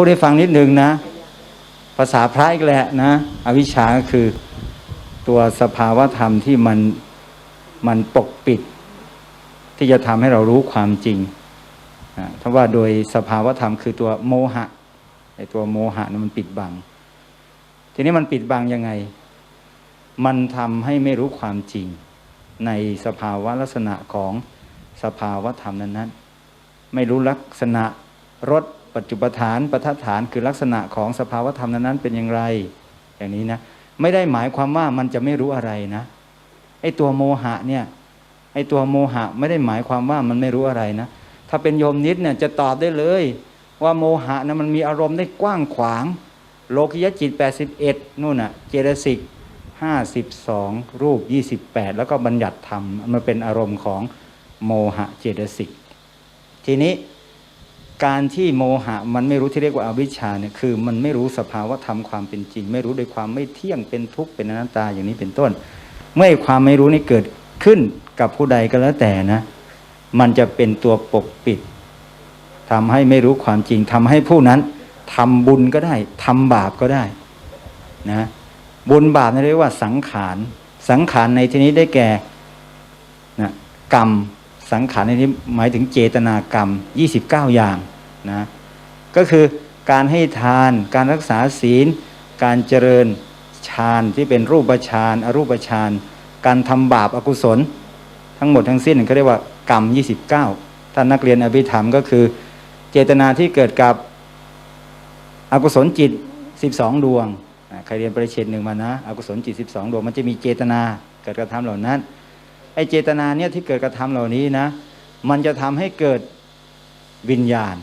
พูดให้ฟังนิดนึงนะ ภาษาพระอีกแหละนะ อวิชชาก็คือตัวสภาวะธรรมที่มันมันปกปิด ที่จะทำให้เรารู้ความจริงอ่าถ้าว่าโดยสภาวะธรรมคือตัวโมหะไอตัวโมหะนั้นมันปิดบัง ทีนี้มันปิดบังยังไง มันทำให้ไม่รู้ความจริง ในสภาวะลักษณะของสภาวะธรรมนั้นๆ ไม่รู้ลักษณะรส ปัจจุปฐานปัฐานคือลักษณะของสภาวะธรรมนั้นๆเป็นอย่างไร อย่างนี้นะไม่ได้หมายความว่ามันจะไม่รู้อะไรนะไอ้ตัวโมหะเนี่ยไอ้ตัวโมหะไม่ได้หมายความว่ามันไม่รู้อะไรนะถ้าเป็นโยมนิดเนี่ยจะตอบได้เลย ว่าโมหะนะมันมีอารมณ์ได้กว้างขวาง โลกิยจิต 81นู่นน่ะเจตสิก52 รูป 28 แล้วก็บัญญัติธรรมมันเป็นอารมณ์ของโมหะเจตสิก ทีนี้ การที่โมหะมันไม่รู้ที่เรียกว่าอาวิชชาเนี่ยคือ มันไม่รู้สภาวะธรรมความเป็นจริง ไม่รู้โดยความไม่เที่ยงเป็นทุกข์เป็นอนัตตาอย่างนี้เป็นต้น เมื่อความไม่รู้นี้เกิดขึ้นกับผู้ใดก็แล้วแต่นะ มันจะเป็นตัวปกปิดทำให้ไม่รู้ความจริงทำให้ผู้นั้นทำบุญก็ได้ทำบาปก็ได้นะบุญบาปนี่เรียกว่าสังขารสังขารในที่นี้ได้แก่นะกรรม สังขารในนี้หมายถึงเจตนากรรม 29 อย่างนะก็คือการให้ทานการรักษาศีล การเจริญฌานที่เป็นรูปฌานอรูปฌานการทำบาปอกุศล ทั้งหมดทั้งสิ้นเขาเรียกว่ากรรม 29 ท่านนักเรียนอภิธรรมก็คือ เจตนาที่เกิดกับอกุศลจิต 12 ดวงใครเรียนปริเชตหนึ่งมานะอกุศลจิต 12 ดวงมันจะมีเจตนาเกิดกระทำเหล่านั้น อเจตนาเนี่ยที่เกิดกระทำเหล่านี้นะ มันจะทำให้เกิดวิญญาณ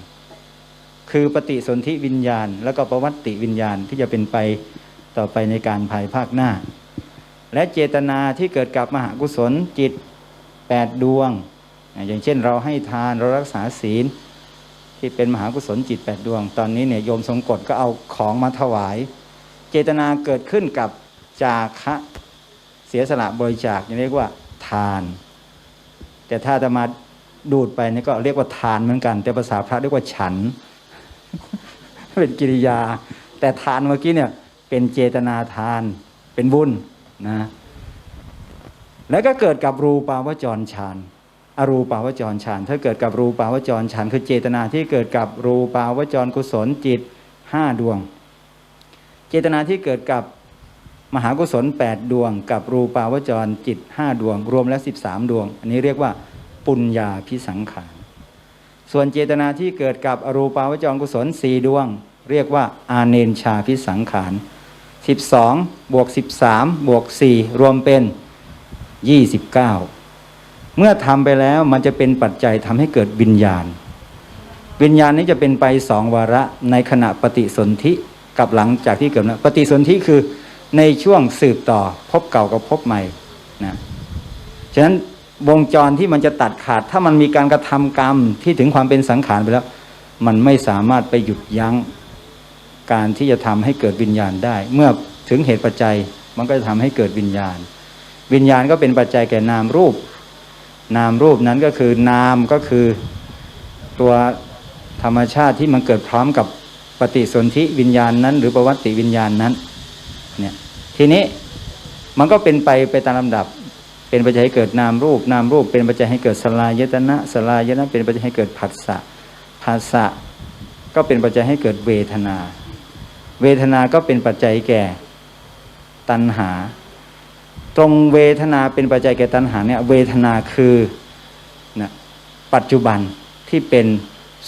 คือปฏิสนธิวิญญาณ แล้วก็ประวัติวิญญาณที่จะเป็นไปต่อไปในการภายภาคหน้า และเจตนาที่เกิดกับมหากุศลจิต8ดวง อย่างเช่นเราให้ทานเรารักษาศีล ที่เป็นมหากุศลจิต8ดวง ตอนนี้เนี่ยโยมทรงกฎก็เอาของมาถวาย เจตนาเกิดขึ้นกับจาคะเสียสละบริจาคเรียกว่า ทาน แต่ถ้าจะมาดูดไปนี่ก็เรียกว่าทานเหมือนกัน แต่ภาษาพระเรียกว่าฉัน เป็นกิริยา แต่ทานเมื่อกี้เนี่ย เป็นเจตนาทาน เป็นบุญนะ แล้วก็เกิดกับรูปาวจรฌานอรูปาวจรฌานถ้าเกิดกับรูปาวจรฌานคือเจตนาที่เกิดกับรูปาวจรกุศลจิตห้าดวง เจตนาที่เกิดกับ มหากุศล 8 ดวง กับรูปาวจรจิต 5 ดวง รวมแล้ว 13 ดวง อันนี้เรียกว่าปุญญาพิสังขาร ส่วนเจตนาที่เกิดกับอรูปาวจรกุศล 4 ดวง เรียกว่าอาเนนชาพิสังขาร 12 บวก 13 บวก 4 รวมเป็น 29 เมื่อทำไปแล้วมันจะเป็นปัจจัยทำให้เกิดวิญญาณ วิญญาณนี้จะเป็นไปสองวาระในขณะปฏิสนธิกับหลังจากที่เกิดนะปฏิสนธิคือ ในช่วงสืบต่อพบเก่ากับพบใหม่นะฉะนั้นวงจรที่มันจะตัดขาด ถ้ามันมีการกระทำกรรมที่ถึงความเป็นสังขารไปแล้ว มันไม่สามารถไปหยุดยั้งการที่จะทำให้เกิดวิญญาณได้ เมื่อถึงเหตุปัจจัยมันก็จะทำให้เกิดวิญญาณ วิญญาณก็เป็นปัจจัยแก่นามรูป นามรูปนั้นก็คือนามก็คือตัวธรรมชาติที่มันเกิดพร้อมกับปฏิสนธิวิญญาณนั้น หรือประวัติวิญญาณนั้น ทีนี้มันก็เป็นไปไปตามลำดับ เป็นปัจจัยให้เกิดนามรูป นามรูป เป็นปัจจัยให้เกิดสลายตนะสลายตนะ เป็นปัจจัยให้เกิดผัสสะภาษะก็เป็นปัจจัยให้เกิดเวทนา เวทนาก็เป็นปัจจัยแก่ตัณหา ตรงเวทนาเป็นปัจจัยแก่ตัณหาเนี่ยเวทนาคือนะปัจจุบันที่เป็น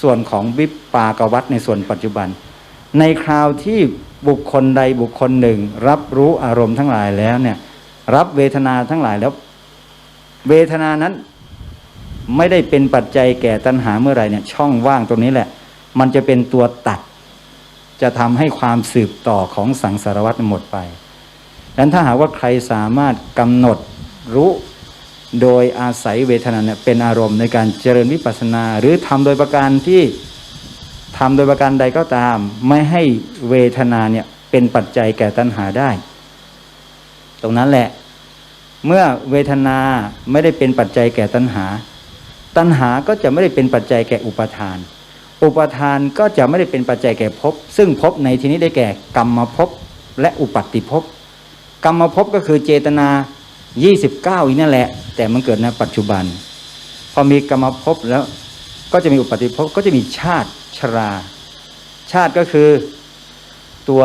ส่วนของวิปปากวัตในส่วนปัจจุบัน ในคราวที่ บุคคลใดบุคคลหนึ่ง รับรู้อารมณ์ทั้งหลายแล้วเนี่ย รับเวทนาทั้งหลายแล้ว เวทนานั้นไม่ได้เป็นปัจจัยแก่ตัณหาเมื่อไรเนี่ย ช่องว่างตรงนี้แหละ มันจะเป็นตัวตัด จะทำให้ความสืบต่อของสังสารวัตรหมดไปดังนั้นถ้าหากว่าใครสามารถกำหนดรู้โดยอาศัยเวทนาเนี่ยเป็นอารมณ์ในการเจริญวิปัสสนา หรือทำโดยประการที่ ทำโดยประการใดก็ตาม ไม่ให้เวทนาเนี่ยเป็นปัจจัยแก่ตัณหาได้ ตรงนั้นแหละ เมื่อเวทนาไม่ได้เป็นปัจจัยแก่ตัณหา ตัณหาก็จะไม่ได้เป็นปัจจัยแก่อุปาทาน อุปทานก็จะไม่ได้เป็นปัจจัยแก่ภพซึ่งภพในที่นี้ได้แก่กรรมภพและอุปัตติภพกรรมภพก็คือเจตนา 29อีกนั่นแหละ แต่มันเกิดในปัจจุบัน พอมีกรรมภพแล้วก็จะมีอุปัตติภพก็จะมีชาติ ชรา ชาติก็คือตัว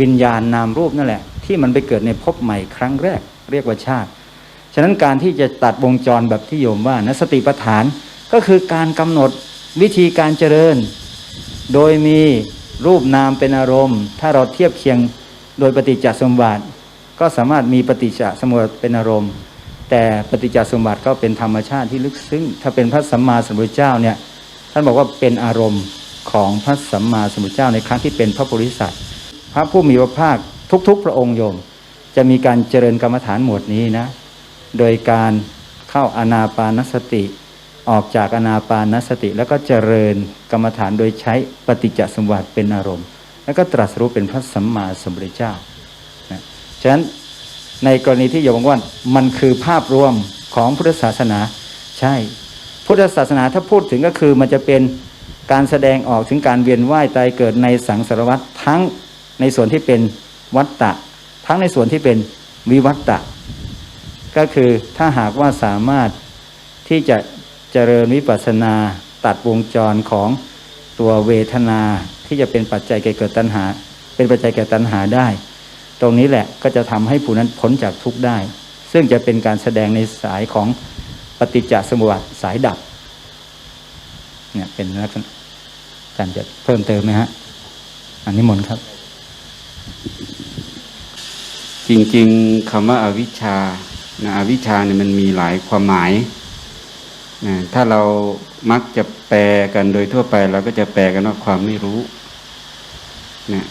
วิญญาณนามรูปนั่นแหละ ที่มันไปเกิดในภพใหม่ครั้งแรก เรียกว่าชาติ ฉะนั้นการที่จะตัดวงจรแบบที่โยมว่านะสติปัฏฐานก็คือการกำหนดวิธีการเจริญ โดยมีรูปนามเป็นอารมณ์ ถ้าเราเทียบเคียงโดยปฏิจจสมบัติ ก็สามารถมีปฏิจจสมุปบาทเป็นอารมณ์ แต่ปฏิจจสมบัติก็เป็นธรรมชาติที่ลึกซึ้งถ้าเป็นพระสัมมาสัมพุทธเจ้าเนี่ยท่านบอกว่าเป็นอารมณ์ ของพระสัมมาสัมพุทธเจ้าในครั้งที่เป็นพระโพธิสัตว์พระผู้มีพระภาคทุก ๆ พระองค์โยม จะมีการเจริญกรรมฐานหมวดนี้นะ โดยการเข้าอานาปานสติ ออกจากอานาปานสติ แล้วก็เจริญกรรมฐานโดยใช้ปฏิจจสมบัติเป็นอารมณ์ แล้วก็ตรัสรู้เป็นพระสัมมาสัมพุทธเจ้านะฉะนั้นในกรณีที่โยมว่ามันคือภาพรวมของพุทธศาสนา ใช่ พุทธศาสนาถ้าพูดถึงก็คือมันจะเป็น การแสดงออกถึงการเวียนว่ายตายเกิดในสังสารวัฏทั้งในส่วนที่เป็นวัฏฏะทั้งในส่วนที่เป็นวิวัฏฏะก็คือถ้าหากว่าสามารถที่จะเจริญวิปัสสนาตัดวงจรของตัวเวทนาที่จะเป็นปัจจัยแก่เกิดตัณหา เป็นปัจจัยแก่ตัณหาได้ ตรงนี้แหละก็จะทำให้ผู้นั้นพ้นจากทุกข์ได้ ซึ่งจะเป็นการแสดงในสายของปฏิจจสมุปบาทสายดับเนี่ยเป็นลักษณะ การจะเพิ่มเติมไหมฮะอันนี้มนครับ จริงๆคำว่าอาวิชชานะอวิชชาเนี่ยมันมีหลายความหมายนะถ้าเรามักจะแปลกันโดยทั่วไป เราก็จะแปลกันว่าความไม่รู้นะ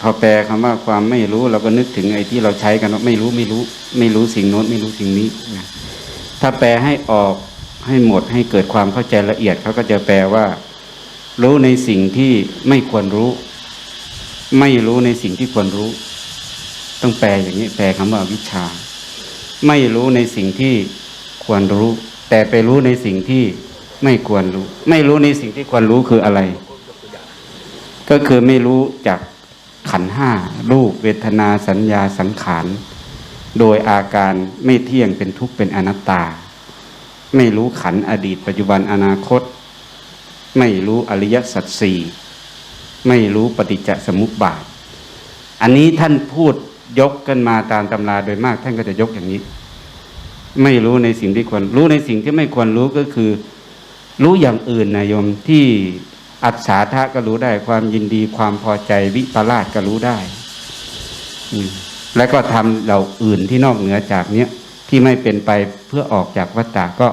พอแปลคำว่าความไม่รู้เราก็นึกถึงไอ้ที่เราใช้กันว่าไม่รู้ไม่รู้ ไม่รู้สิ่งโน้นไม่รู้สิ่งนี้นะถ้าแปลให้ออกให้หมดให้เกิดความเข้าใจละเอียดเขาก็จะแปลว่า รู้ในสิ่งที่ไม่ควรรู้ ไม่รู้ในสิ่งที่ควรรู้ ต้องแปลอย่างนี้แปลคำว่าวิชา ไม่รู้ในสิ่งที่ควรรู้ แต่ไปรู้ในสิ่งที่ไม่ควรรู้ ไม่รู้ในสิ่งที่ควรรู้คืออะไร ก็คือไม่รู้จากขันห้ารูปเวทนาสัญญาสังขาร โดยอาการไม่เที่ยงเป็นทุกข์เป็นอนัตตา ไม่รู้ขันอดีต ปัจจุบันอนาคต ไม่รู้อริยสัจสี่ไม่รู้ปฏิจจสมุปบาท อันนี้ท่านพูดยกกันมาตามตำราโดยมาก ท่านก็จะยกอย่างนี้ ไม่รู้ในสิ่งที่ควร รู้ในสิ่งที่ไม่ควรรู้ก็คือ รู้อย่างอื่นนะโยมที่อัศาทะก็รู้ได้ความยินดีความพอใจวิปลาสก็รู้ได้ แล้วก็ทำเหล่าอื่นที่นอกเหนือจากเนี้ยที่ไม่เป็นไปเพื่อออกจากวัฏฏะก็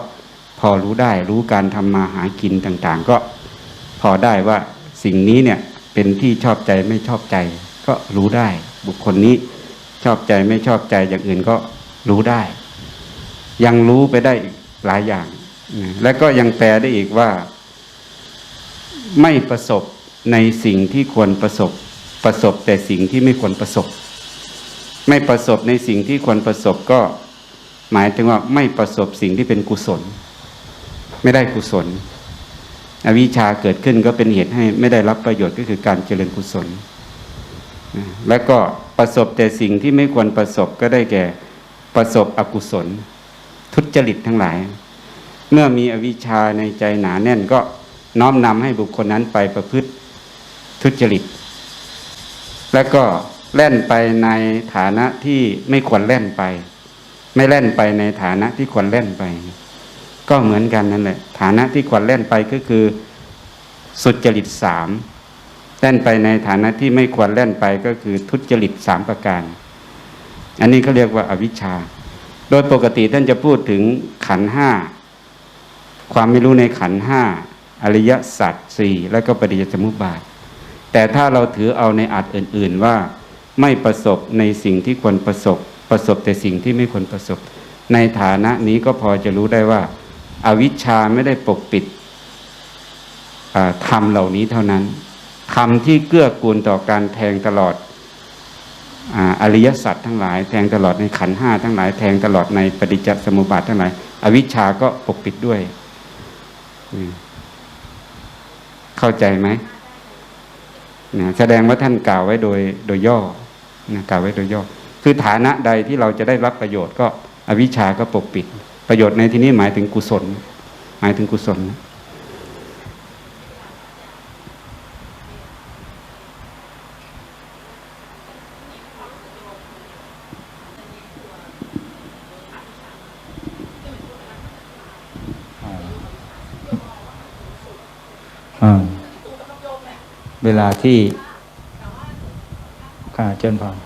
พอรู้ได้รู้การทำมาหากินต่างๆ ก็พอได้ว่าสิ่งนี้เนี่ยเป็นที่ชอบใจไม่ชอบใจ ก็รู้ได้ บุคคลนี้ชอบใจไม่ชอบใจอย่างอื่นก็รู้ได้ ยังรู้ไปได้อีกหลายอย่าง และก็ยังแปลได้อีกว่า ไม่ประสบในสิ่งที่ควรประสบ ประสบแต่สิ่งที่ไม่ควรประสบ ไม่ประสบในสิ่งที่ควรประสบก็หมายถึงว่าไม่ประสบสิ่งที่เป็นกุศล ไม่ได้กุศล อวิชชาเกิดขึ้นก็เป็นเหตุให้ไม่ได้รับประโยชน์ก็คือการเจริญกุศล แล้วก็ประสบแต่สิ่งที่ไม่ควรประสบก็ได้แก่ประสบอกุศล ทุจริตทั้งหลาย เมื่อมีอวิชชาในใจหนาแน่นก็น้อมนำให้บุคคลนั้นไปประพฤติทุจริต แล้วก็แล่นไปในฐานะที่ไม่ควรแล่นไป ไม่แล่นไปในฐานะที่ควรแล่นไป ก็เหมือนกันนั่นแหละ ฐานะที่ควรแล่นไปก็คือสุจริตสามแล่นไปในฐานะที่ไม่ควรแล่นไปก็คือทุจริตสามประการ อันนี้เขาเรียกว่าอาวิชชา โดยปกติท่านจะพูดถึงขันห้าความไม่รู้ในขันห้าอริยสัจสี่แล้วก็ปฏิจจสมุปบาท แต่ถ้าเราถือเอาในอัดอื่น ๆว่าไม่ประสบในสิ่งที่ควรประสบ ประสบแต่สิ่งที่ไม่ควรประสบ ในฐานะนี้ก็พอจะรู้ได้ว่า อวิชชาไม่ได้ปกปิดธรรมเหล่านี้เท่านั้นธรรมที่เกื้อกูลต่อการแทงตลอดอริยสัจทั้งหลาย แทงตลอดในขันห้าทั้งหลาย แทงตลอดในปฏิจจสมุปบาททั้งหลาย อวิชชาก็ปกปิดด้วย เข้าใจไหมนะแสดงว่าท่านกล่าวไว้โดยโดยย่อนะกล่าวไว้โดยย่อ คือฐานะใดที่เราจะได้รับประโยชน์ก็ อวิชชาก็ปกปิด ประโยชน์ในที่นี้หมายถึงกุศล หมายถึงกุศล เวลาที่ค่ะเจนพร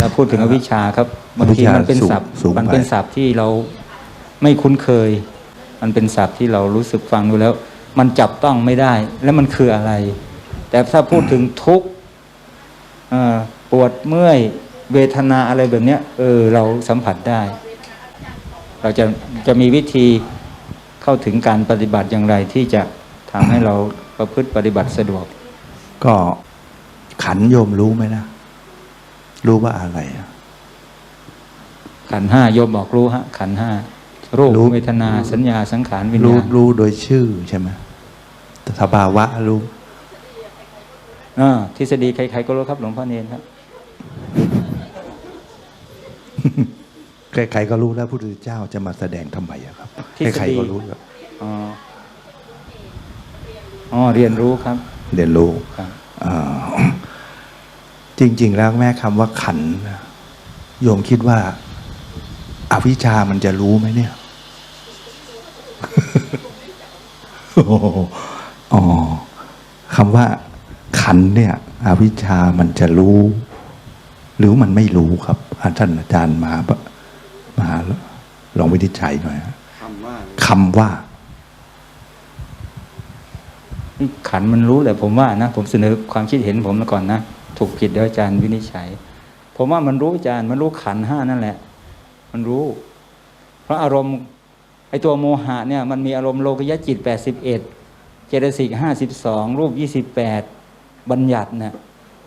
เวลาพูดถึงอวิชชาครับบางทีมันเป็นศัพท์สูงไปมันเป็นศัพท์ที่เราไม่คุ้นเคย มันเป็นศัพท์ที่เรารู้สึกฟังดูแล้ว มันจับต้องไม่ได้ แล้วมันคืออะไร แต่ถ้าพูดถึงทุกข์เอ่อปวดเมื่อยเวทนาอะไรแบบเนี้ยเออเราสัมผัสได้ เราจะจะมีวิธีเข้าถึงการปฏิบัติอย่างไรที่จะทำให้เราประพฤติปฏิบัติสะดวก ก็ขันโยมรู้ไหมนะ รู้ว่าอะไรอะขันธ์ห้าโยมบอกรู้ฮะ ขันธ์ห้ารูปเวทนาสัญญาสังขารวิญรู้ญาณรู้โดยชื่อใช่ไหมแต่สภาวะรู้อ่าทฤษฎีใครๆก็รู้ครับ หลวงพ่อเนรครับใครๆก็รู้แล้วพระพุทธเจ้าจะมาแสดงทำไมอะครับทฤษฎีใครๆก็รู้แล้วอ๋ออ๋อเรียนรู้ครับ เรียนรู้ครับอ่า จริง ๆ แล้วแม่คำว่าขันนะโยมคิดว่าอาวิชชามันจะรู้ไหมเนี่ยโอ้โหอ๋อคำว่า ขันเนี่ย อวิชชามันจะรู้ หรือมันไม่รู้ครับอะท่านอาจารย์มาปะมาลองวินิจฉัยหน่อยฮะคำว่าคำว่านี่ขันธ์มันรู้แต่ผมว่านะ ผมเสนอความคิดเห็นผมมาก่อนนะ ถูกผิดเดี๋ยวอาจารย์วินิจฉัย ผมว่ามันรู้อาจารย์มันรู้ขันห้านั่นแหละ มันรู้ เพราะอารมณ์ไอตัวโมหะเนี่ยมันมีอารมณ์โลกยะจิตแปดสิบเอ็ดเจตสิกห้าสิบสองรูปยี่สิบแปดบัญญัติเนี่ย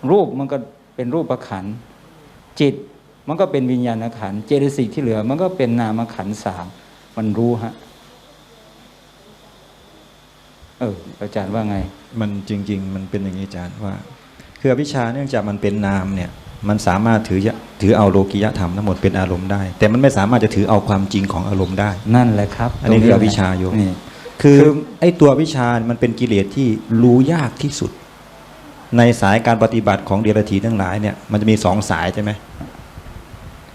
รูปมันก็เป็นรูปประขันจิตมันก็เป็นวิญญาณขันเจตสิกที่เหลือ มันก็เป็นนามขันสามมันรู้ฮะเอออาจารย์ว่าไง มันจริง ๆ มันเป็นอย่างนี้อาจารย์ว่า คืออวิชชาเนื่องจากมันเป็นนามเนี่ยมันสามารถถือยะถือเอาโลกิยธรรมทั้งหมดเป็นอารมณ์ได้ แต่มันไม่สามารถจะถือเอาความจริงของอารมณ์ได้ นั่นแหละครับ อันนี้ตรงคืออวิชชาโยมนี่คือคือไอ้ตัววิชาเนี่ยมันเป็นกิเลสที่รู้ยากที่สุด ในสายการปฏิบัติของเดรัจฉีทั้งหลายเนี่ยมันจะมีสองสายใช่ไหม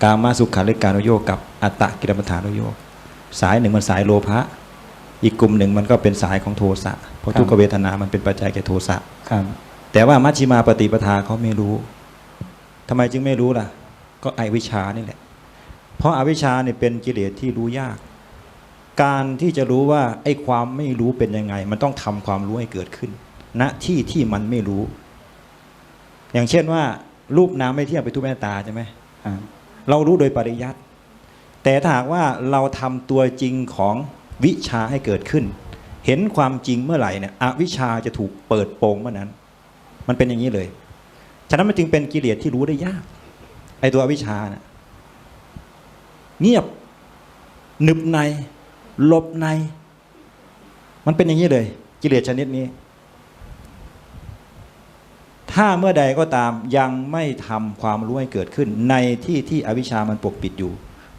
กามาสุขาริการุโยกกับอัตตะกิรมัฐานุโยกสายหนึ่งมันสายโลภะอีกกลุ่มหนึ่งมันก็เป็นสายของโทสะเพราะทุกขเวทนามันเป็นปัจจัยแก่โทสะครับ แต่ว่ามัชฌิมาปฏิปทาเขาไม่รู้ทำไมจึงไม่รู้ล่ะ ก็อวิชานี่แหละ เพราะอาวิชาเนี่ยเป็นกิเลสที่รู้ยาก การที่จะรู้ว่าไอ้ความไม่รู้เป็นยังไง มันต้องทำความรู้ให้เกิดขึ้นณที่ที่มันไม่รู้ อย่างเช่นว่า รูปน้ำไม่เที่ยงไปทุกแม่ตาใช่ไหมเรารู้โดยปริยัติแต่ถ้าหากว่าเราทำตัวจริงของวิชาให้เกิดขึ้น เห็นความจริงเมื่อไหร่เนี่ยอวิชชาจะถูกเปิดโปงเมื่อนั้น มันเป็นอย่างนี้เลย ฉะนั้นมันจึงเป็นกิเลสที่รู้ได้ยาก ไอตัวอวิชานะเงียบหนึบในหลบใน มันเป็นอย่างนี้เลย กิเลสชนิดนี้ ถ้าเมื่อใดก็ตามยังไม่ทำความรู้ให้เกิดขึ้น ในที่ที่อวิชชามันปกปิดอยู่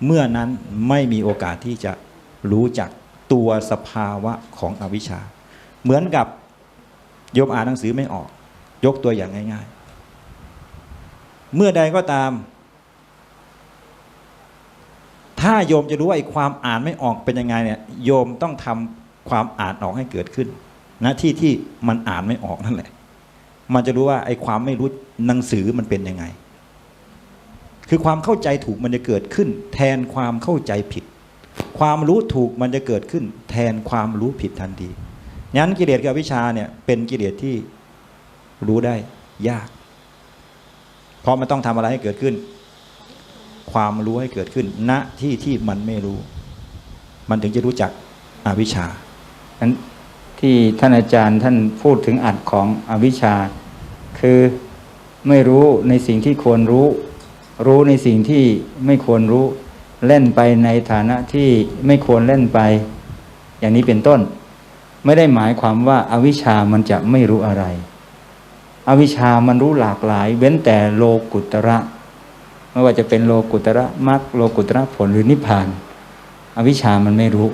เมื่อนั้นไม่มีโอกาสที่จะรู้จักตัวสภาวะของอวิชชา เหมือนกับโยมอ่านหนังสือไม่ออก ยกตัวอย่างง่ายๆ เมื่อใดก็ตาม ถ้าโยมจะรู้ว่าไอ้ความอ่านไม่ออกเป็นยังไงเนี่ยโยมต้องทำความอ่านออกให้เกิดขึ้นณที่ที่มันอ่านไม่ออกนั่นแหละ มันจะรู้ว่าไอ้ความไม่รู้หนังสือมันเป็นยังไง คือความเข้าใจถูกมันจะเกิดขึ้น แทนความเข้าใจผิด ความรู้ถูกมันจะเกิดขึ้น แทนความรู้ผิดทันทีงั้นกิเลสกับวิชาเนี่ยเป็นกิเลสที่ รู้ได้ยาก เพราะมันต้องทำอะไรให้เกิดขึ้น ความรู้ให้เกิดขึ้น ณที่ที่มันไม่รู้ มันถึงจะรู้จักอวิชชานั้นที่ท่านอาจารย์ท่านพูดถึงอัดของอวิชชา คือไม่รู้ในสิ่งที่ควรรู้ รู้ในสิ่งที่ไม่ควรรู้ เล่นไปในฐานะที่ไม่ควรเล่นไป อย่างนี้เป็นต้น ไม่ได้หมายความว่าอาวิชชามันจะไม่รู้อะไร อวิชามันรู้หลากหลาย เว้นแต่โลกุตระ ไม่ว่าจะเป็นโลกุตระมรรคโลกุตระผลหรือนิพพาน อวิชามันไม่รู้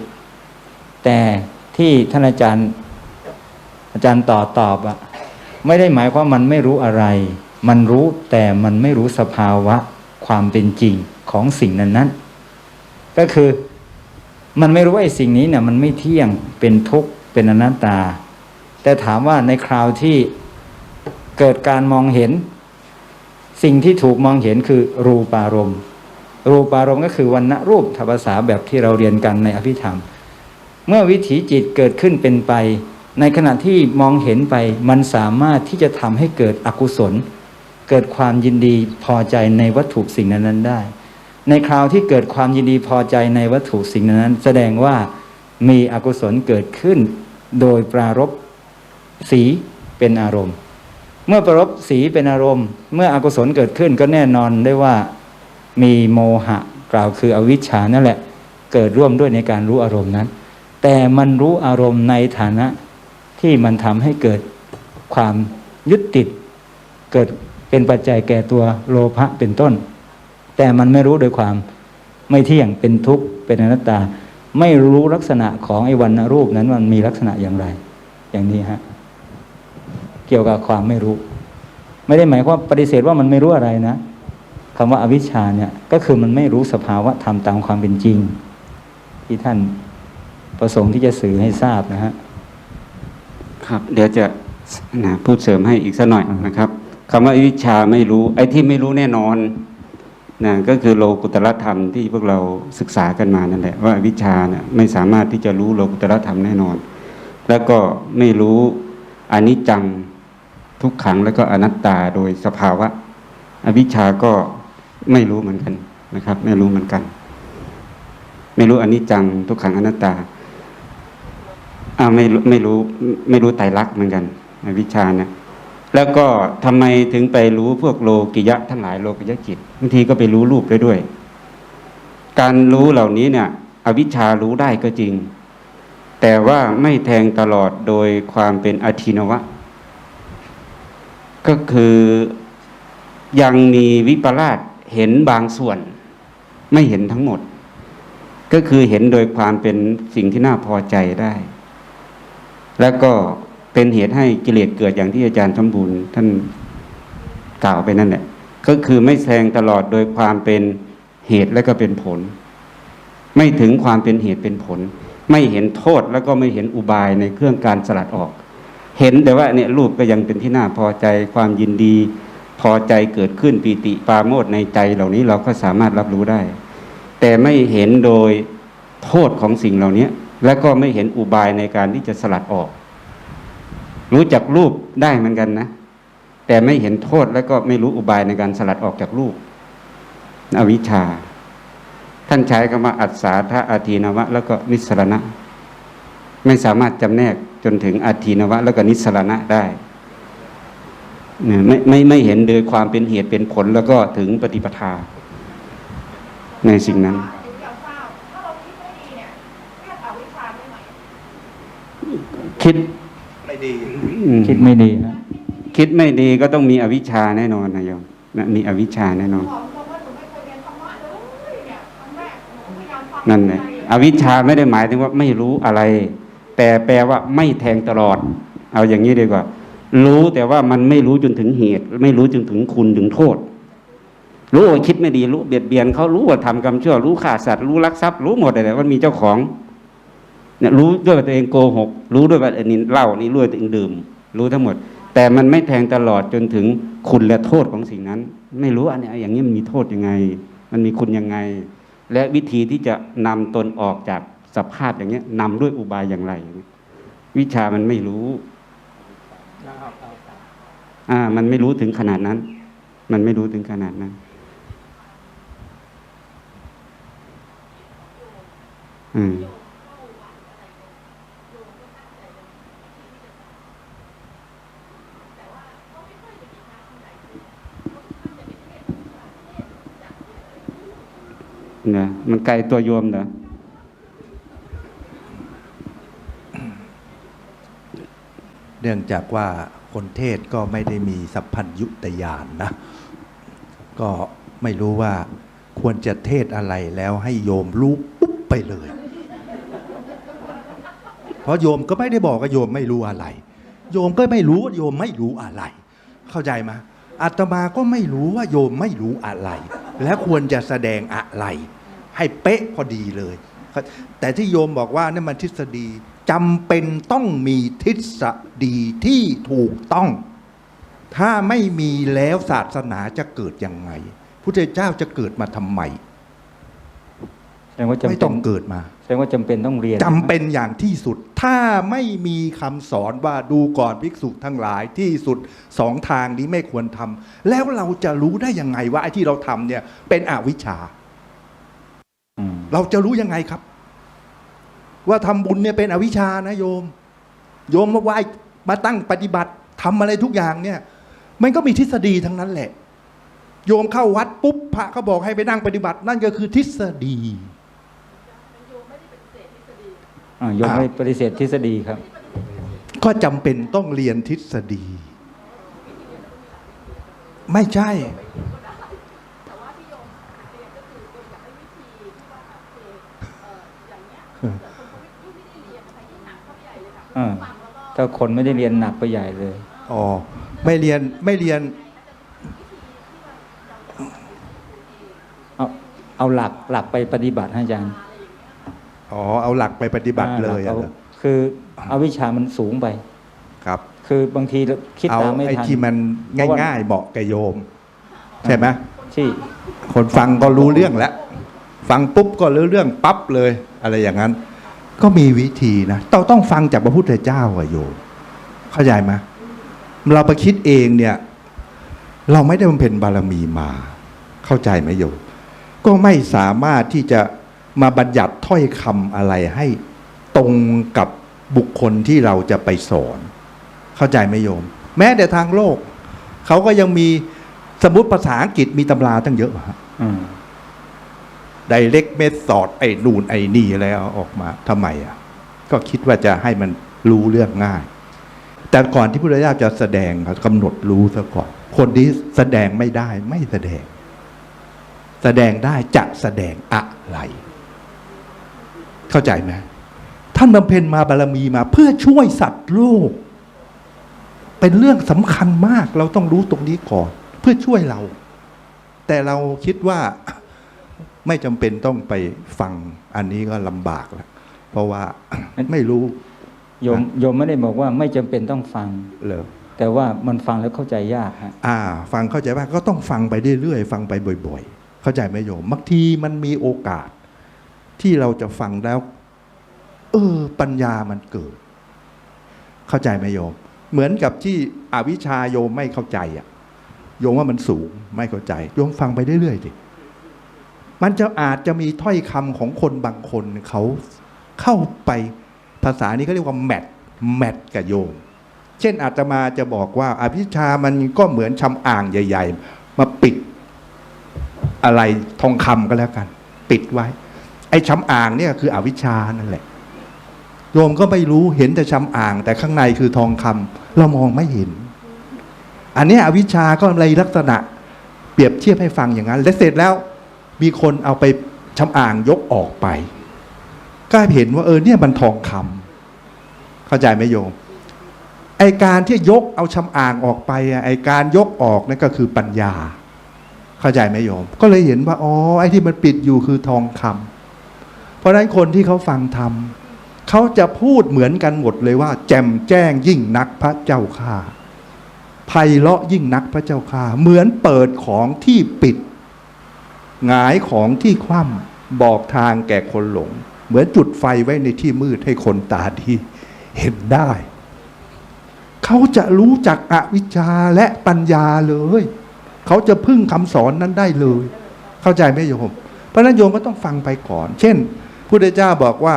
แต่ที่ท่านอาจารย์อาจารย์ต่อตอบอะไม่ได้หมายความมันไม่รู้อะไร มันรู้แต่มันไม่รู้สภาวะความเป็นจริงของสิ่งนั้นนั้นก็คือมันไม่รู้ว่าไอ้สิ่งนี้เนี่ยมันไม่เที่ยงเป็นทุกข์เป็นอนัตตา แต่ถามว่าในคราวที่ เกิดการมองเห็น สิ่งที่ถูกมองเห็นคือรูปารมณ์ รูปารมณ์ก็คือวันณะรูปทภาษาแบบที่เราเรียนกันในอภิธรรม เมื่อวิถีจิตเกิดขึ้นเป็นไป ในขณะที่มองเห็นไปมันสามารถที่จะทำให้เกิดอกุศล เกิดความยินดีพอใจในวัตถุสิ่งนั้นๆได้ ในคราวที่เกิดความยินดีพอใจในวัตถุสิ่งนั้น แสดงว่ามีอกุศลเกิดขึ้นโดยปรารบสีเป็นอารมณ์ เมื่อปรารบสีเป็นอารมณ์ เมื่ออกุศลเกิดขึ้นก็แน่นอนได้ว่ามีโมหะกล่าวคืออวิชชานั่นแหละ เกิดร่วมด้วยในการรู้อารมณ์นั้น แต่มันรู้อารมณ์ในฐานะที่มันทำให้เกิดความยึดติด เกิดเป็นปัจจัยแก่ตัวโลภะเป็นต้น แต่มันไม่รู้โดยความไม่เที่ยงเป็นทุกข์เป็นอนัตตา ไม่รู้ลักษณะของไอ้วันรูปนั้นมันมีลักษณะอย่างไร อย่างนี้ฮะ เกี่ยวกับความไม่รู้ ไม่ได้หมายความปฏิเสธว่ามันไม่รู้อะไรนะคำว่าอวิชชาเนี่ยก็คือมันไม่รู้สภาวะธรรมตามความเป็นจริง ที่ท่านประสงค์ที่จะสื่อให้ทราบนะฮะครับ เดี๋ยวจะนะพูดเสริมให้อีกสักหน่อยนะครับคำว่าอวิชชาไม่รู้ ไอ้ที่ไม่รู้แน่นอนนะก็คือโลกุตรธรรมที่พวกเราศึกษากันมานั่นแหละว่าอวิชชาเนี่ยไม่สามารถที่จะรู้โลกุตรธรรมแน่นอน แล้วก็ไม่รู้อนิจจัง ทุกขังแล้วก็อนัตตาโดยสภาวะ อวิชชาก็ไม่รู้เหมือนกันนะครับ ไม่รู้เหมือนกัน ไม่รู้อนิจจังทุกขังอนัตตาอ่าไม่รู้ไม่รู้ไม่รู้ไตรลักษณ์เหมือนกันในวิชาเนี่ยแล้วก็ทำไมถึงไปรู้พวกโลกิยะทั้งหลายโลกิยะจิตบางทีก็ไปรู้รูปได้ด้วย การรู้เหล่านี้เนี่ย อวิชชารู้ได้ก็จริง แต่ว่าไม่แทงตลอดโดยความเป็นอธินวะ ก็คือยังมีวิปลาสเห็นบางส่วน ไม่เห็นทั้งหมด ก็คือเห็นโดยความเป็นสิ่งที่น่าพอใจได้ แล้วก็เป็นเหตุให้กิเลสเกิดอย่างที่อาจารย์สมบูรณ์ท่านกล่าวไปนั่นแหละก็คือไม่แซงตลอดโดยความเป็นเหตุและก็เป็นผล ไม่ถึงความเป็นเหตุเป็นผล ไม่เห็นโทษแล้วก็ไม่เห็นอุบายในเครื่องการสลัดออก เห็นแต่ว่าเนี่ยรูปก็ยังเป็นที่น่าพอใจความยินดี พอใจเกิดขึ้นปีติปาโมทในใจเหล่านี้เราก็สามารถรับรู้ได้ แต่ไม่เห็นโดยโทษของสิ่งเหล่านี้และก็ไม่เห็นอุบายในการที่จะสลัดออก รู้จักรูปได้เหมือนกันนะ แต่ไม่เห็นโทษและก็ไม่รู้อุบายในการสลัดออกจากรูป อวิชชา ท่านใช้คำว่าอัศสาธาอาทีนวะ แล้วก็นิสรณะ ไม่สามารถจำแนกจนถึงอาทีนวะ แล้วก็นิสรณะได้เนี่ยไม่ไม่ไม่เห็นโดยความเป็นเหตุเป็นผลแล้วก็ถึงปฏิปทา ในสิ่งนั้นถึงอยากทราบถ้าเราคิดไม่ดีเนี่ยเรียกอวิชชาได้ไหมคิดไม่ดีอืมคิดไม่ดีฮะคิดไม่ดีก็ต้องมีอวิชชาแน่นอนนะโยมนะมีอวิชชาแน่นอนบอกตรงว่าหนูไม่เคยเรียนธรรมะเลยเนี่ยครั้งแรกหนูพยายามฟังนั่นแหละอวิชชาไม่ได้หมายถึงว่าไม่รู้อะไร แต่แปลว่าไม่แทงตลอด เอาอย่างนี้ดีกว่า รู้แต่ว่ามันไม่รู้จนถึงเหตุ ไม่รู้จนถึงคุณถึงโทษ รู้ว่าคิดไม่ดีรู้เบียดเบียนเขารู้ว่าทำกรรมชั่วรู้ฆ่าสัตว์รู้ลักทรัพย์รู้หมดเลยว่ามีเจ้าของเนี่ยรู้ด้วยตัวเองโกหก รู้ด้วยว่าอันนี้เหล้านี่รู้ว่าตัวเองดื่ม รู้ทั้งหมด แต่มันไม่แทงตลอดจนถึงคุณและโทษของสิ่งนั้น ไม่รู้อันนี้อย่างนี้มันมีโทษยังไง มันมีคุณยังไง และวิธีที่จะนำตนออกจาก สภาพอย่างเงี้ยนำด้วยอุบายอย่างไร วิชามันไม่รู้อ่า มันไม่รู้ถึงขนาดนั้น มันไม่รู้ถึงขนาดนั้นอืมนะมันไกลตัวโยมนะ เนื่องจากว่าคนเทศก็ไม่ได้มีสัพพัญยุตยานนะ ก็ไม่รู้ว่าควรจะเทศอะไรแล้วให้โยมรู้ปุ๊บไปเลย เพราะโยมก็ไม่ได้บอกว่าโยมไม่รู้อะไร โยมก็ไม่รู้ว่าโยมไม่รู้อะไร เข้าใจไหมอาตมาก็ไม่รู้ว่าโยมไม่รู้อะไร และควรจะแสดงอะไร ให้เป๊ะพอดีเลย แต่ที่โยมบอกว่านั่นมันทฤษฎี จำเป็นต้องมีทฤษฎีที่ถูกต้อง ถ้าไม่มีแล้วศาสนาจะเกิดยังไงพุทธเจ้าจะเกิดมาทำไมแสดงว่าจำไม่เป็ต้อนงเกิดมาแสดงว่าจำเป็นต้องเรียนจำเป็นอย่างที่สุด ถ้าไม่มีคำสอนว่าดูก่อนภิกษุทั้งหลายที่สุดสองทางนี้ไม่ควรทำแล้วเราจะรู้ได้ยังไงว่าไอ้ที่เราทำเนี่ย เป็นอวิชชาอืมเราจะรู้ยังไงครับ ว่าทำบุญเนี่ยเป็นอวิชชานะโยม โยมมาไหว้มาตั้งปฏิบัติทำอะไรทุกอย่างเนี่ย มันก็มีทฤษฎีทั้งนั้นแหละ โยมเข้าวัดปุ๊บพระเขาบอกให้ไปนั่งปฏิบัติ นั่นก็คือทฤษฎีอ่ายกไม่ปฏิเสธทฤษฎีครับ ก็จำเป็นต้องเรียนทฤษฎี ไม่ใช่ อ่า ถ้าคนไม่ได้เรียนหนักไปใหญ่เลย อ๋อ ไม่เรียนไม่เรียน เอาเอาหลักหลักไปปฏิบัติให้อาจารย์ อ๋อ เอาหลักไปปฏิบัติเลยอ่าอะหเหรกออาคือเอาวิชามันสูงไป ครับ คือบางทีคิดเอาตามไม่ไอ้ทันที่มันเพราะว่าง่ายๆเหมาะกับโยม ใช่ไหมที่คนฟังก็รู้เรื่องแล้ว ฟังปุ๊บก็รู้เรื่องปั๊บเลย อะไรอย่างนั้น ก็มีวิธีนะเราต้องฟังจากพระพุทธเจ้าอะโยมเข้าใจไหมเราไปคิดเองเนี่ย เราไม่ได้บำเพ็ญบารมีมา เข้าใจไหมโยมก็ไม่สามารถที่จะมาบัญญัติถ้อยคำอะไรให้ตรงกับบุคคลที่เราจะไปสอน เข้าใจไหมโยม แม้แต่ทางโลก เขาก็ยังมีสมมติภาษาอังกฤษมีตำราตั้งเยอะฮะ อืม direct method ไอ้นู่นไอ้นี่อะไรออกมาทำไมอะ ก็คิดว่าจะให้มันรู้เรื่องง่าย แต่ก่อนที่พุทธเจ้าจะแสดงเขากำหนดรู้ซะก่อน คนที่แสดงไม่ได้ไม่แสดง แสดงได้จะแสดงอะไร เข้าใจไหมท่านบำเพ็ญมาบารมีมา เพื่อช่วยสัตว์โลก เป็นเรื่องสำคัญมากเราต้องรู้ตรงนี้ก่อน เพื่อช่วยเรา แต่เราคิดว่า ไม่จำเป็นต้องไปฟังอันนี้ก็ลำบากแล้วเพราะว่าไม่รู้โยมโยมไม่ได้บอกว่าไม่จำเป็นต้องฟังเลยแต่ว่ามันฟังแล้วเข้าใจยากฮะอ่า ฟังเข้าใจว่าก็ต้องฟังไปเรื่อยๆฟังไปบ่อย ๆ เข้าใจไหมโยมบางทีมันมีโอกาส ที่เราจะฟังแล้ว เออ ปัญญามันเกิด เข้าใจไหมโยม เหมือนกับที่อวิชชาโยมไม่เข้าใจอะ โยมว่ามันสูงไม่เข้าใจ โยมฟังไปเรื่อยๆดิ มันจะอาจจะมีถ้อยคำของคนบางคนเขาเข้าไปภาษานี้เขาเรียกว่าแมทแมทกับโยม เช่นอาตมาจะบอกว่า อภิชามันก็เหมือนชำอ่างใหญ่ ๆ มาปิดอะไรทองคำก็แล้วกัน ปิดไว้ ไอ้ชำอ่างเนี่ยคืออวิชานั่นแหละโยมก็ไม่รู้เห็นแต่ชำอ่าง แต่ข้างในคือทองคำเรามองไม่เห็น อันนี้อวิชชาก็เลยลักษณะ เปรียบเทียบให้ฟังอย่างนั้น และเสร็จแล้ว มีคนเอาไปชำอ่างยกออกไป ก็เห็นว่าเออเนี่ยมันทองคำเข้าใจไหมโยมไอการที่ยกเอาชำอ่างออกไปอะไอการยกออกนั่นก็คือปัญญา เข้าใจไหมโยม ก็เลยเห็นว่าอ๋อไอที่มันปิดอยู่คือทองคำเพราะฉะนั้นคนที่เขาฟังธรรมเขาจะพูดเหมือนกันหมดเลยว่า แจ่มแจ้งยิ่งนักพระเจ้าข้าไพเราะยิ่งนักพระเจ้าข้าเหมือนเปิดของที่ปิด หงายของที่คว่ำบอกทางแก่คนหลง เหมือนจุดไฟไว้ในที่มืดให้คนตาดีเห็นได้ เขาจะรู้จักอวิชชาและปัญญาเลย เขาจะพึ่งคำสอนนั้นได้เลย เข้าใจไหมโยมเพราะนั้นโยมก็ต้องฟังไปก่อน เช่นพุทธเจ้าบอกว่า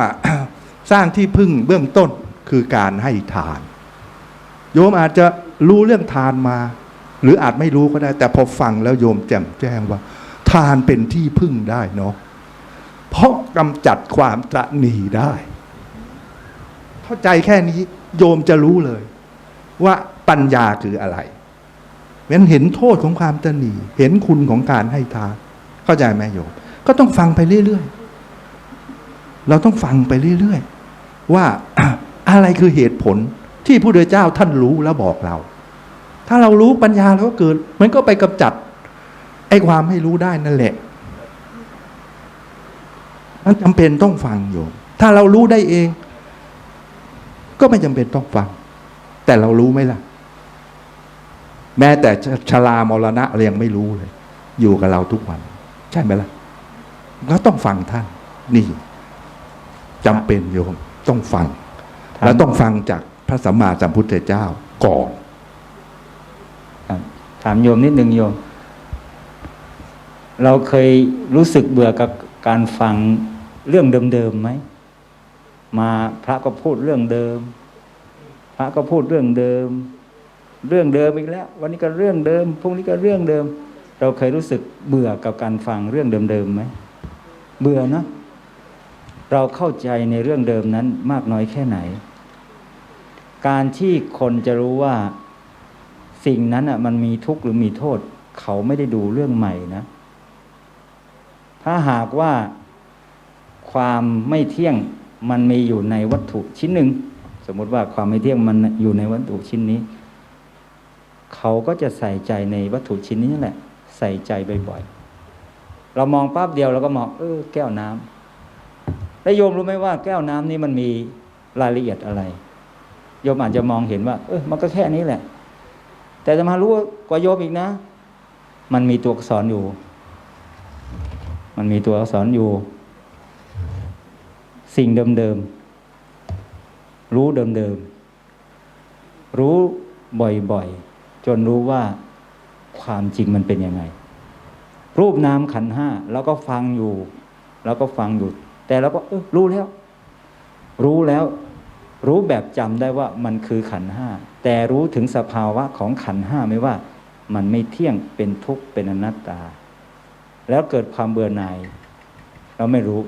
สร้างที่พึ่งเบื้องต้นคือการให้ทาน โยมอาจจะรู้เรื่องทานมา หรืออาจไม่รู้ก็ได้ แต่พอฟังแล้วโยมแจ่มแจ้งว่า ทานเป็นที่พึ่งได้เนาะเพราะกำจัดความตระหนีได้ เข้าใจแค่นี้โยมจะรู้เลย ว่าปัญญาคืออะไรเว้นเห็นโทษของความตระหนีเห็นคุณของการให้ทานเข้าใจไหมโยม ก็ต้องฟังไปเรื่อยๆเราต้องฟังไปเรื่อยๆว่าอะไรคือเหตุผลที่พระพุทธเจ้าท่านรู้แล้วบอกเรา ถ้าเรารู้ปัญญาเราก็เกิด มันก็ไปกำจัด ไอ้ความไม่รู้ได้นั่นแหละ มันจำเป็นต้องฟังโยมถ้าเรารู้ได้เอง ก็ไม่จำเป็นต้องฟัง แต่เรารู้ไหมล่ะ แม้แต่ชชรามรณะเรายังไม่รู้เลย อยู่กับเราทุกวัน ใช่ไหมล่ะก็ต้องฟังท่าน นี่จำเป็นโยมต้องฟังครับแล้วต้องฟังจากพระสัมมาสัมพุทธเจ้าก่อนครับถามโยมนิดนึงโยม เราเคยรู้สึกเบื่อกับการฟังเรื่องเดิมๆไหม มาพระก็พูดเรื่องเดิม พระก็พูดเรื่องเดิม เรื่องเดิมอีกแล้ว วันนี้ก็เรื่องเดิมพรุ่งนี้ก็เรื่องเดิม เราเคยรู้สึกเบื่อกับการฟังเรื่องเดิมๆไหมเบื่อเนอะเราเข้าใจในเรื่องเดิมนั้นมากน้อยแค่ไหน การที่คนจะรู้ว่าสิ่งนั้นอะมันมีทุกข์หรือมีโทษ เขาไม่ได้ดูเรื่องใหม่นะ ถ้าหากว่าความไม่เที่ยงมันมีอยู่ในวัตถุชิ้นหนึ่ง สมมติว่าความไม่เที่ยงมันอยู่ในวัตถุชิ้นนี้ เขาก็จะใส่ใจในวัตถุชิ้นนี้นั่นแหละ ใส่ใจบ่อยๆเรามองปั๊บเดียวเราก็มองเออแก้วน้ำแล้วโยมรู้ไหมว่าแก้วน้ำนี้มันมีรายละเอียดอะไรโยมอาจจะมองเห็นว่า เออมันก็แค่นี้แหละ แต่จะมารู้กว่าโยมอีกนะ มันมีตัวอักษรอยู่ มันมีตัวอักษรอยู่ สิ่งเดิมๆ รู้เดิมๆ รู้บ่อยๆ จนรู้ว่าความจริงมันเป็นยังไง รูปนามขันห้าเราก็ฟังอยู่เราก็ฟังอยู่ แต่เราก็เออรู้แล้ว รู้แล้ว รู้แบบจำได้ว่ามันคือขันห้าแต่รู้ถึงสภาวะของขันห้าไหมว่า มันไม่เที่ยงเป็นทุกข์เป็นอนัตตา แล้วเกิดความเบื่อหน่าย เราไม่รู้